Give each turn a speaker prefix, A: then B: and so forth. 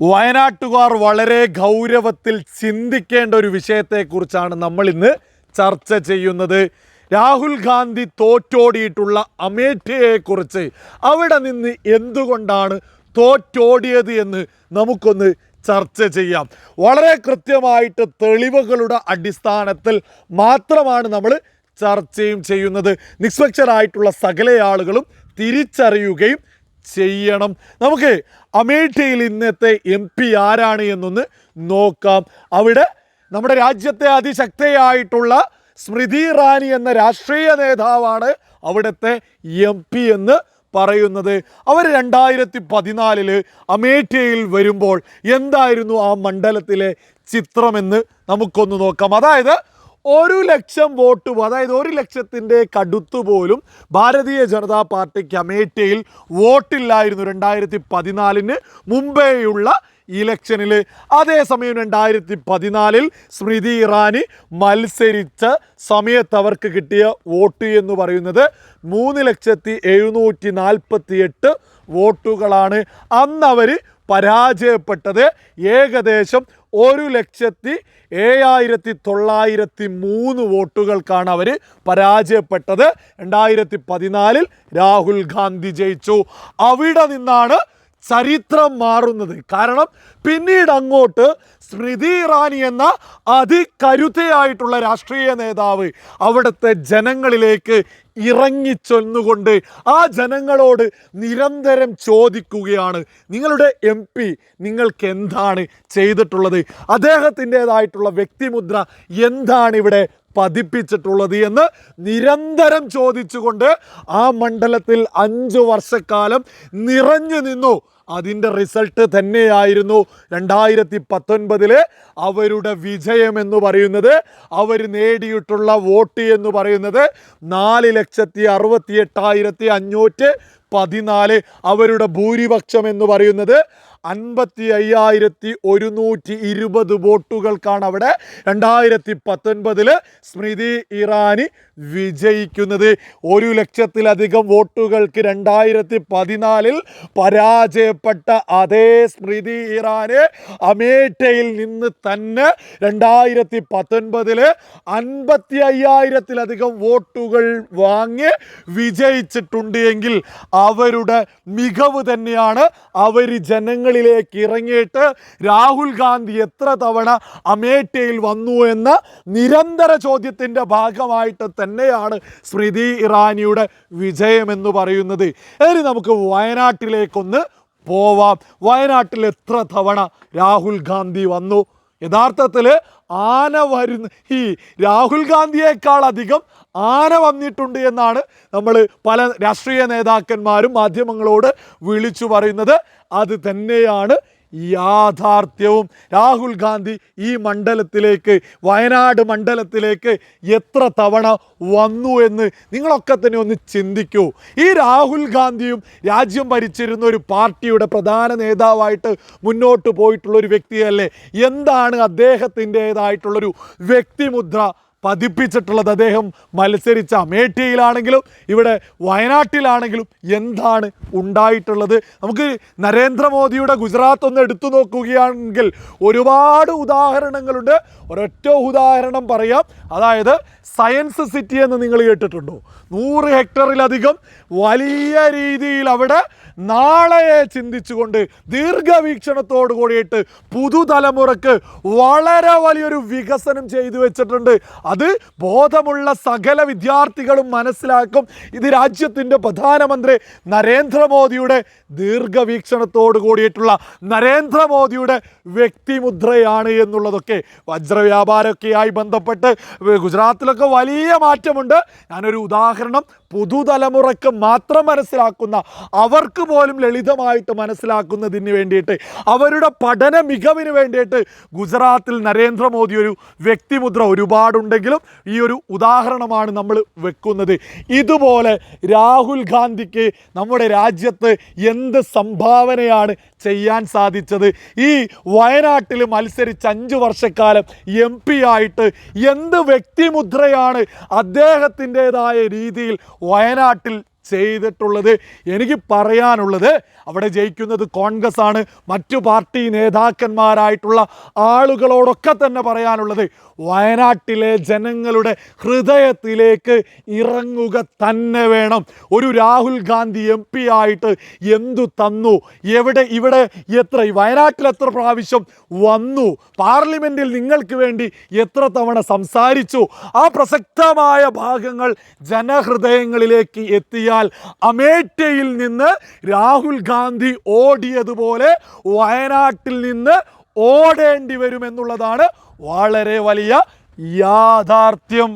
A: വയനാട്ടുകാർ വളരെ ഗൗരവത്തിൽ ചിന്തിക്കേണ്ട ഒരു വിഷയത്തെക്കുറിച്ചാണ് നമ്മൾ ഇന്ന് ചർച്ച ചെയ്യുന്നത്. രാഹുൽ ഗാന്ധി തോറ്റോടിയിട്ടുള്ള അമേഠിയെക്കുറിച്ച്. അവിടെ നിന്ന് എന്തുകൊണ്ടാണ് തോറ്റോടിയത് എന്ന് നമുക്കൊന്ന് ചർച്ച ചെയ്യാം. വളരെ കൃത്യമായിട്ട് തെളിവുകളുടെ അടിസ്ഥാനത്തിൽ മാത്രമാണ് നമ്മൾ ചർച്ചയും ചെയ്യുന്നത്. നിഷ്പക്ഷരായിട്ടുള്ള സകല ആളുകളും തിരിച്ചറിയുകയും ചെയ്യണം. നമുക്ക് അമേഠിയിൽ ഇന്നത്തെ എം പി ആരാണ് എന്നൊന്ന് നോക്കാം. അവിടെ നമ്മുടെ രാജ്യത്തെ അതിശക്തയായിട്ടുള്ള സ്മൃതി ഇറാനി എന്ന രാഷ്ട്രീയ നേതാവാണ് അവിടുത്തെ എം പി എന്ന് പറയുന്നത്. അവർ രണ്ടായിരത്തി പതിനാലിൽ അമേഠിയിൽ വരുമ്പോൾ എന്തായിരുന്നു ആ മണ്ഡലത്തിലെ ചിത്രമെന്ന് നമുക്കൊന്ന് നോക്കാം. അതായത് ഒരു ലക്ഷം വോട്ട് അതായത് ഒരു ലക്ഷത്തിന്റെ കടുത്തുപോലും ഭാരതീയ ജനതാ പാർട്ടിക്ക് അമേഠിയിൽ വോട്ടില്ലായിരുന്നു രണ്ടായിരത്തി പതിനാലിന് മുമ്പേയുള്ള ഇലക്ഷനിൽ അതേസമയം രണ്ടായിരത്തി പതിനാലിൽ സ്മൃതി ഇറാനി മത്സരിച്ച സമയത്ത് അവർക്ക് കിട്ടിയ വോട്ട് എന്ന് പറയുന്നത് മൂന്ന് ലക്ഷത്തി എഴുന്നൂറ്റി നാൽപ്പത്തി എട്ട് വോട്ടുകളാണ്. അന്ന് അവർ പരാജയപ്പെട്ടത് ഏകദേശം ഒരു ലക്ഷത്തി ഏഴായിരത്തി തൊള്ളായിരത്തി മൂന്ന് വോട്ടുകൾക്കാണ് അവർ പരാജയപ്പെട്ടത്. രണ്ടായിരത്തി പതിനാലിൽ രാഹുൽ ഗാന്ധി ജയിച്ചു. അവിടെ നിന്നാണ് ചരിത്രം മാറുന്നത്. കാരണം പിന്നീട് അങ്ങോട്ട് സ്മൃതി ഇറാനി എന്ന അതികരുതയായിട്ടുള്ള രാഷ്ട്രീയ നേതാവ് അവിടുത്തെ ജനങ്ങളിലേക്ക് ഇറങ്ങിച്ചൊന്നുകൊണ്ട് ആ ജനങ്ങളോട് നിരന്തരം ചോദിക്കുകയാണ്. നിങ്ങളുടെ എം പി നിങ്ങൾക്ക് എന്താണ് ചെയ്തിട്ടുള്ളത്? അദ്ദേഹത്തിന്റെതായിട്ടുള്ള വ്യക്തിമുദ്ര എന്താണ് ഇവിടെ പതിപ്പിച്ചിട്ടുള്ളത് എന്ന് നിരന്തരം ചോദിച്ചുകൊണ്ട് ആ മണ്ഡലത്തിൽ അഞ്ചു വർഷക്കാലം നിറഞ്ഞു നിന്നു. അതിന്റെ റിസൾട്ട് തന്നെയായിരുന്നു രണ്ടായിരത്തി പത്തൊൻപതിലെ അവരുടെ വിജയം എന്ന് പറയുന്നത്. അവർ നേടിയിട്ടുള്ള വോട്ട് എന്ന് പറയുന്നത് നാല് ലക്ഷത്തി അറുപത്തി എട്ടായിരത്തി അഞ്ഞൂറ്റി പതിനാല് അവരുടെ ഭൂരിപക്ഷം എന്ന് പറയുന്നത്. അൻപത്തി അയ്യായിരത്തി ഒരുന്നൂറ്റി ഇരുപത് വോട്ടുകൾക്കാണ് അവിടെ രണ്ടായിരത്തി പത്തൊൻപതിൽ സ്മൃതി ഇറാനി വിജയിക്കുന്നത്. ഒരു ലക്ഷത്തിലധികം വോട്ടുകൾക്ക് രണ്ടായിരത്തി പതിനാലിൽ പരാജയപ്പെട്ട അതേ സ്മൃതി ഇറാന് അമേഠയിൽ നിന്ന് തന്നെ രണ്ടായിരത്തി പത്തൊൻപതിൽ അൻപത്തി അയ്യായിരത്തിലധികം വോട്ടുകൾ വാങ്ങി വിജയിച്ചിട്ടുണ്ട് എങ്കിൽ അവരുടെ മികവ് തന്നെയാണ്. അവർ ജനങ്ങളിലേക്ക് ഇറങ്ങിയിട്ട് രാഹുൽ ഗാന്ധി എത്ര തവണ അമേഠിയിൽ വന്നു എന്ന നിരന്തര ചോദ്യത്തിന്റെ ഭാഗമായിട്ട് തന്നെയാണ് സ്മൃതി ഇറാനിയുടെ വിജയമെന്ന് പറയുന്നത്. ഇനി നമുക്ക് വയനാട്ടിലേക്കൊന്ന് പോവാം. വയനാട്ടിൽ എത്ര തവണ രാഹുൽ ഗാന്ധി വന്നു? യഥാർത്ഥത്തിൽ ആന വരുന്ന ഈ രാഹുൽ ഗാന്ധിയേക്കാൾ അധികം ആന വന്നിട്ടുണ്ട് എന്നാണ് നമ്മൾ പല രാഷ്ട്രീയ നേതാക്കന്മാരും മാധ്യമങ്ങളോട് വിളിച്ചു പറയുന്നത്. അത് തന്നെയാണ് യാഥാർത്ഥ്യവും. രാഹുൽ ഗാന്ധി ഈ മണ്ഡലത്തിലേക്ക് വയനാട് മണ്ഡലത്തിലേക്ക് എത്ര തവണ വന്നു എന്ന് നിങ്ങളൊക്കെ തന്നെ ഒന്ന് ചിന്തിക്കൂ. ഈ രാഹുൽ ഗാന്ധിയും രാജ്യം ഭരിച്ചിരുന്ന ഒരു പാർട്ടിയുടെ പ്രധാന നേതാവായിട്ട് മുന്നോട്ട് പോയിട്ടുള്ള ഒരു വ്യക്തിയല്ലേ? എന്താണ് അദ്ദേഹത്തിന്റെതായിട്ടുള്ളൊരു വ്യക്തിമുദ്ര? പതിപ്പിച്ചിട്ടുള്ളത് അദ്ദേഹം മത്സരിച്ച അമേഠിയിലാണെങ്കിലും ഇവിടെ വയനാട്ടിലാണെങ്കിലും എന്താണ് ഉണ്ടായിട്ടുള്ളത്? നമുക്ക് നരേന്ദ്രമോദിയുടെ ഗുജറാത്ത് ഒന്ന് എടുത്തു നോക്കുകയാണെങ്കിൽ ഒരുപാട് ഉദാഹരണങ്ങളുണ്ട്. ഒരൊറ്റ ഉദാഹരണം പറയാം. അതായത് സയൻസ് സിറ്റി എന്ന് നിങ്ങൾ കേട്ടിട്ടുണ്ടോ? നൂറ് ഹെക്ടറിലധികം വലിയ രീതിയിൽ അവിടെ നാളെയെ ചിന്തിച്ചുകൊണ്ട് ദീർഘവീക്ഷണത്തോട് കൂടിയിട്ട് പുതുതലമുറക്ക് വളരെ വലിയൊരു വികസനം ചെയ്തു വെച്ചിട്ടുണ്ട്. അത് ബോധമുള്ള സകല വിദ്യാർത്ഥികളും മനസ്സിലാക്കും. ഇത് രാജ്യത്തിന്റെ പ്രധാനമന്ത്രി നരേന്ദ്രമോദിയുടെ ദീർഘവീക്ഷണത്തോട് കൂടിയിട്ടുള്ള നരേന്ദ്രമോദിയുടെ വ്യക്തിമുദ്രയാണ് എന്നുള്ളതൊക്കെ വജ്രവ്യാപാരമൊക്കെയായി ബന്ധപ്പെട്ട് ഗുജറാത്തിലൊക്കെ വലിയ മാറ്റമുണ്ട്. ഞാനൊരു ഉദാഹരണം പുതുതലമുറയ്ക്ക് മാത്രം മനസ്സിലാക്കുന്ന അവർക്ക് പോലും ലളിതമായിട്ട് മനസ്സിലാക്കുന്നതിന് വേണ്ടിയിട്ട് അവരുടെ പഠന മികവിന് വേണ്ടിയിട്ട് ഗുജറാത്തിൽ നരേന്ദ്രമോദി ഒരു വ്യക്തിമുദ്ര ഒരുപാടുണ്ടെങ്കിലും ഈ ഒരു ഉദാഹരണമാണ് നമ്മൾ വെക്കുന്നത്. ഇതുപോലെ രാഹുൽ ഗാന്ധിക്ക് നമ്മുടെ രാജ്യത്ത് എന്ത് സംഭാവനയാണ് ചെയ്യാൻ സാധിച്ചത്? ഈ വയനാട്ടിൽ മത്സരിച്ച് അഞ്ച് വർഷക്കാലം എം പി ആയിട്ട് എന്ത് വ്യക്തിമുദ്രയാണ് അദ്ദേഹത്തിന്റെതായ രീതിയിൽ വയനാട്ടിൽ ചെയ്തിട്ടുള്ളത്. എനിക്ക് പറയാനുള്ളത് അവിടെ ജയിക്കുന്നത് കോൺഗ്രസ് ആണ് മറ്റു പാർട്ടി നേതാക്കന്മാരായിട്ടുള്ള ആളുകളോടൊക്കെ തന്നെ പറയാനുള്ളത്. വയനാട്ടിലെ ജനങ്ങളുടെ ഹൃദയത്തിലേക്ക് ഇറങ്ങുക തന്നെ വേണം. ഒരു രാഹുൽ ഗാന്ധി എം പി ആയിട്ട് എന്തു തന്നു? എവിടെ ഇവിടെ എത്ര വയനാട്ടിൽ എത്ര പ്രാവശ്യം വന്നു? പാർലമെന്റിൽ നിങ്ങൾക്ക് വേണ്ടി എത്ര തവണ സംസാരിച്ചു? ആ പ്രസക്തമായ ഭാഗങ്ങൾ ജനഹൃദയങ്ങളിലേക്ക് എത്തിയാൽ അമേഠ്യയിൽ നിന്ന് രാഹുൽ ഗാന്ധി ഓടിയതുപോലെ വയനാട്ടിൽ നിന്ന് ഓടേണ്ടി വരുമെന്നുള്ളതാണ് വളരെ വലിയ യാഥാർത്ഥ്യം.